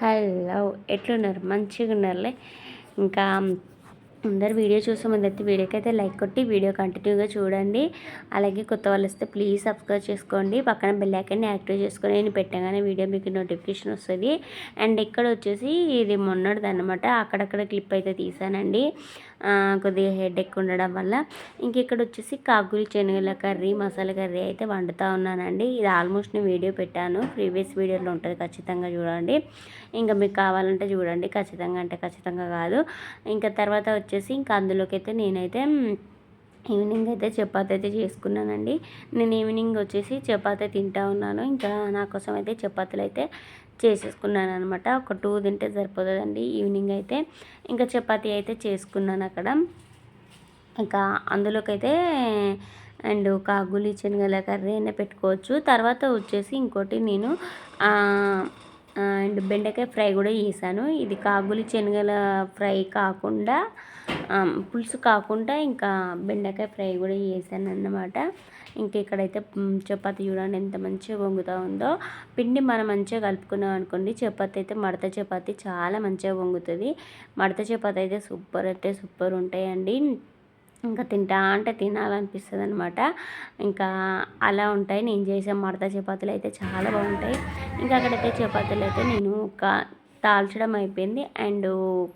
Hello ఎట్లున్నారు? మంచిగా ఉన్నారులే. ఇంకా అందరు వీడియో చూసే ముందైతే వీడియోకి అయితే లైక్ కొట్టి వీడియో కంటిన్యూగా చూడండి. అలాగే కొత్త వాళ్ళు వస్తే ప్లీజ్ సబ్స్క్రైబ్ చేసుకోండి. పక్కన బెల్ ఐకాన్ని యాక్టివ్ చేసుకొని నేను పెట్టగానే వీడియో మీకు నోటిఫికేషన్ వస్తుంది. అండ్ ఇక్కడ వచ్చేసి ఇది మొన్నటిది అనమాట అక్కడక్కడ క్లిప్ అయితే తీసానండి. కొద్దిగా హెడ్ ఉండడం వల్ల. ఇంక ఇక్కడ వచ్చేసి కాకులు శనగల కర్రీ మసాలా కర్రీ అయితే వండుతూ ఉన్నానండి. ఇది ఆల్మోస్ట్ నేను వీడియో పెట్టాను. ప్రీవియస్ వీడియోలో ఉంటుంది ఖచ్చితంగా చూడండి. ఇంకా మీకు కావాలంటే చూడండి. ఖచ్చితంగా అంటే ఖచ్చితంగా కాదు. ఇంకా తర్వాత వచ్చేసి ఇంకా అందులోకి అయితే నేనైతే ఈవినింగ్ అయితే చపాతి అయితే చేసుకున్నానండి. నేను ఈవినింగ్ వచ్చేసి చపాతి తింటా ఉన్నాను. ఇంకా నా కోసం అయితే చపాతీలు అయితే చేసేసుకున్నాను అనమాట ఒక టూ తింటే సరిపోతుందండి ఈవినింగ్ అయితే. ఇంకా చపాతీ అయితే చేసుకున్నాను అక్కడ. ఇంకా అందులోకైతే అండ్ కాగులి శనగల కర్రీ అయినా పెట్టుకోవచ్చు. తర్వాత వచ్చేసి ఇంకోటి నేను అండ్ బెండకాయ ఫ్రై కూడా చేశాను. ఇది కాగులి శనగల ఫ్రై కాకుండా పులుసు కాకుండా ఇంకా బెండకాయ ఫ్రై కూడా చేశాను అన్నమాట ఇంకా ఇక్కడైతే చపాతి చూడండి ఎంత మంచిగా వంగుతూ ఉందో. పిండి మనం మంచిగా కలుపుకున్నాం అనుకోండి చపాతి అయితే మడత చపాతి చాలా మంచిగా వంగుతుంది. మడత చపాతి అయితే సూపర్ అయితే సూపర్ ఉంటాయండి. ఇంకా తింటా అంటే తినాలనిపిస్తుంది అనమాట ఇంకా అలా ఉంటాయి. నేను చేసే మడత చపాతీలు అయితే చాలా బాగుంటాయి. ఇంకా అక్కడైతే చపాతీలు అయితే నేను ఒక తాల్చడం అయిపోయింది. అండ్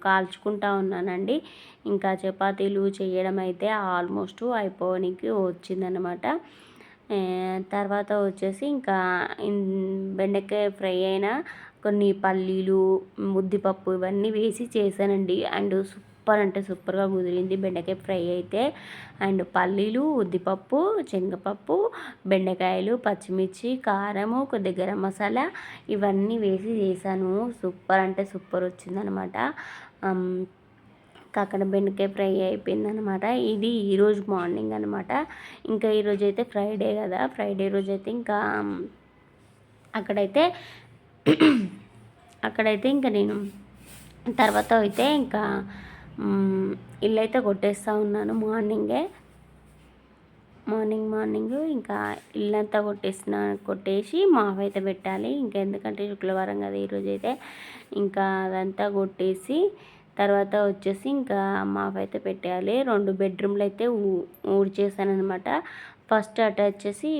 కాల్చుకుంటా ఉన్నానండి. ఇంకా చపాతీలు చేయడం అయితే ఆల్మోస్ట్ అయిపోవడానికి వచ్చిందనమాట తర్వాత వచ్చేసి ఇంకా బెండకాయ ఫ్రై అయిన కొన్ని పల్లీలు ముద్దిపప్పు ఇవన్నీ వేసి చేశానండి. అండ్ సూపర్ అంటే సూపర్గా కుదిరింది. బెండకాయ ఫ్రై అయితే అండ్ పల్లీలు ఉద్దిపప్పు శనగపప్పు బెండకాయలు పచ్చిమిర్చి కారము కొద్దిగా గరం మసాలా ఇవన్నీ వేసి చేశాను. సూపర్ అంటే సూపర్ వచ్చిందనమాట. అక్కడ బెండకాయ ఫ్రై అయిపోయిందనమాట. ఇది ఈరోజు మార్నింగ్ అనమాట. ఇంకా ఈరోజు అయితే ఫ్రైడే కదా. ఫ్రైడే రోజు అయితే ఇంకా అక్కడైతే అక్కడైతే ఇంకా నేను తర్వాత అయితే ఇంకా ఇల్లు అయితే కొట్టేస్తూ ఉన్నాను మార్నింగే. మార్నింగ్ మార్నింగ్ ఇంకా ఇల్లంతా కొట్టేసిన కొట్టేసి మావ అయితే పెట్టాలి. ఇంకా ఎందుకంటే శుక్రవారం కదా ఈరోజు అయితే ఇంకా అదంతా కొట్టేసి తర్వాత వచ్చేసి ఇంకా మావ అయితే పెట్టేయాలి. రెండు బెడ్రూమ్లు అయితే ఊడ్చేసాను అనమాట ఫస్ట్ అటు వచ్చేసి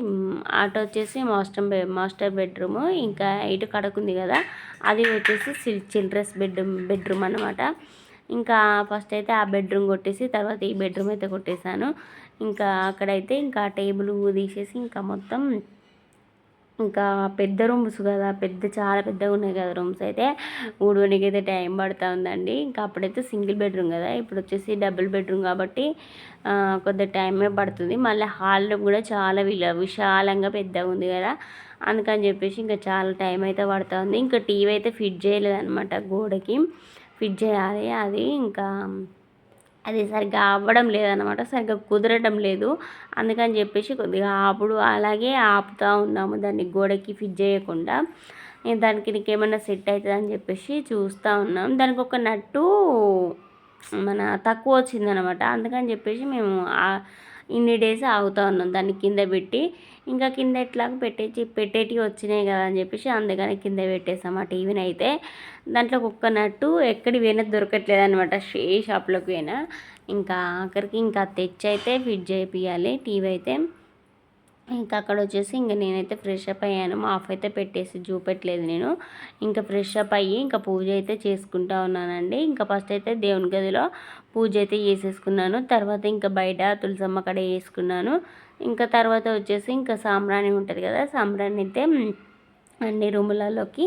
అటు వచ్చేసి మాస్టర్ బె మాస్టర్ బెడ్రూమ్. ఇంకా ఇటు కడకుంది కదా అది వచ్చేసి చిల్డ్రన్స్ బెడ్రూమ్ బెడ్రూమ్ అనమాట ఇంకా ఫస్ట్ అయితే ఆ బెడ్రూమ్ కొట్టేసి తర్వాత ఈ బెడ్రూమ్ అయితే కొట్టేశాను. ఇంకా అక్కడైతే ఇంకా టేబుల్ తీసేసి ఇంకా మొత్తం ఇంకా పెద్ద రూమ్స్ కదా పెద్ద చాలా పెద్దగా ఉన్నాయి కదా రూమ్స్ అయితే. ఊడవనికి అయితే టైం పడుతూ ఉందండి. ఇంకా అప్పుడైతే సింగిల్ బెడ్రూమ్ కదా ఇప్పుడు వచ్చేసి డబుల్ బెడ్రూమ్ కాబట్టి కొద్ది టైమే పడుతుంది. మళ్ళీ హాల్లో కూడా చాలా విల విశాలంగా పెద్దగా ఉంది కదా అందుకని చెప్పేసి ఇంకా చాలా టైం అయితే పడుతుంది ఇంకా టీవీ అయితే ఫిట్ చేయలేదన్నమాట గోడకి. ఫిట్ చేయాలి అది ఇంకా అది సరిగ్గా అవ్వడం లేదనమాట సరిగ్గా కుదరడం లేదు. అందుకని చెప్పేసి కొద్దిగా అప్పుడు అలాగే ఆపుతూ ఉన్నాము దాన్ని గోడకి ఫిట్ చేయకుండా. దానికి నీకేమైనా సెట్ అవుతుంది అని చెప్పేసి చూస్తూ ఉన్నాం. దానికి ఒక నట్టు మన తక్కువ వచ్చిందనమాట అందుకని చెప్పేసి మేము ఇన్ని డేస్ ఆగుతూ ఉన్నాం. దాన్ని కింద పెట్టి ఇంకా కింద ఎట్లాగ పెట్టేసి పెట్టేటివి వచ్చినాయి కదా అని చెప్పేసి అందుకని కింద పెట్టేసాం. ఆ టీవీని అయితే దాంట్లో కుక్కనట్టు నట్టు ఎక్కడి పోయినా దొరకట్లేదు అనమాట ఏ షాప్లోకి పోయినా. ఇంకా ఆఖరికి ఇంకా తెచ్చి అయితే ఫిట్ చేయించాలి టీవీ అయితే. ఇంకా అక్కడ వచ్చేసి ఇంకా నేనైతే ఫ్రెష్ అప్ అయ్యాను. మా ఆఫ్ అయితే పెట్టేసి చూపెట్టలేదు నేను. ఇంకా ఫ్రెష్ అప్ అయ్యి ఇంకా పూజ అయితే చేసుకుంటా ఉన్నానండి. ఇంకా ఫస్ట్ అయితే దేవుని గదిలో పూజ అయితే చేసేసుకున్నాను. తర్వాత ఇంకా బయట తులసమ్మ కడ వేసుకున్నాను. ఇంకా తర్వాత వచ్చేసి ఇంకా సాంబ్రాణి ఉంటుంది కదా సాంబ్రాణి అయితే అన్ని రూములలోకి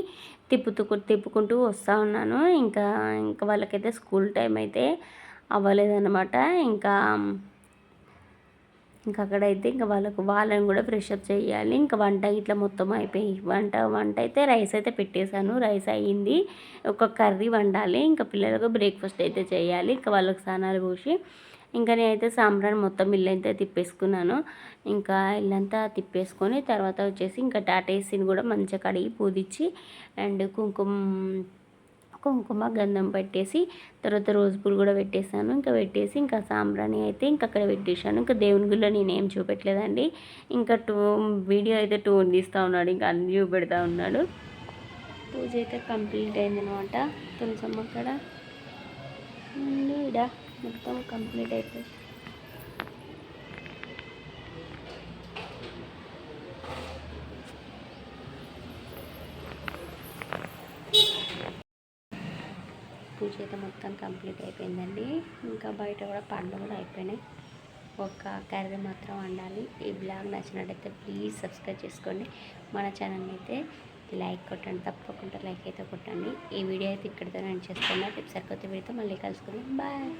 తిప్పుతూ తిప్పుకుంటూ వస్తూ ఉన్నాను. ఇంకా ఇంకా వాళ్ళకైతే స్కూల్ టైం అయితే అవ్వలేదన్నమాట. ఇంకా ఇంకా అక్కడైతే ఇంకా వాళ్ళకు వాళ్ళని కూడా ఫ్రెష్ అప్ చేయాలి. ఇంకా వంట ఇట్లా మొత్తం అయిపోయి వంట వంట అయితే రైస్ అయితే పెట్టేశాను. రైస్ అయ్యింది. ఒక కర్రీ వండాలి. ఇంకా పిల్లలకు బ్రేక్ఫాస్ట్ అయితే చేయాలి. ఇంకా వాళ్ళకి స్నానాలు పోసి ఇంకా నేనైతే సాంబ్రాన్ మొత్తం ఇల్లు అయితే తిప్పేసుకున్నాను. ఇంకా ఇల్లంతా తిప్పేసుకొని తర్వాత వచ్చేసి ఇంకా టాటేసిని కూడా మంచిగా కడిగి పూదిచ్చి అండ్ కుంకుమ కుంకుమ గంధం పెట్టేసి తర్వాత రోజు పూలు కూడా పెట్టేశాను. ఇంకా పెట్టేసి ఇంకా సాంబ్రాణి అయితే ఇంకా అక్కడ పెట్టేశాను. ఇంకా దేవుని గుళ్ళో నేనేం చూపెట్టలేదండి. ఇంకా టూ వీడియో అయితే టూ తీస్తూ ఉన్నాడు. ఇంకా అన్ని చూపెడతా ఉన్నాడు. పూజ అయితే కంప్లీట్ అయింది అనమాట తులసమ్మ అక్కడ. ఇక్కడ మొత్తం కంప్లీట్ అయిపోయింది. పూజ అయితే మొత్తం కంప్లీట్ అయిపోయిందండి. ఇంకా బయట కూడా పండ్లు కూడా అయిపోయినాయి. ఒక కర్రీ మాత్రం వండాలి. ఈ బ్లాగ్ నచ్చినట్టయితే ప్లీజ్ సబ్స్క్రైబ్ చేసుకోండి. మన ఛానల్ అయితే లైక్ కొట్టండి. తప్పకుండా లైక్ అయితే కొట్టండి. ఈ వీడియో అయితే ఇక్కడితో నేను చేస్తున్నా రేపు సరికొత్త వీడియోతో మళ్ళీ కలుసుకుందాం. బాయ్.